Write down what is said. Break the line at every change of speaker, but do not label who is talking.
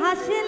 হাসে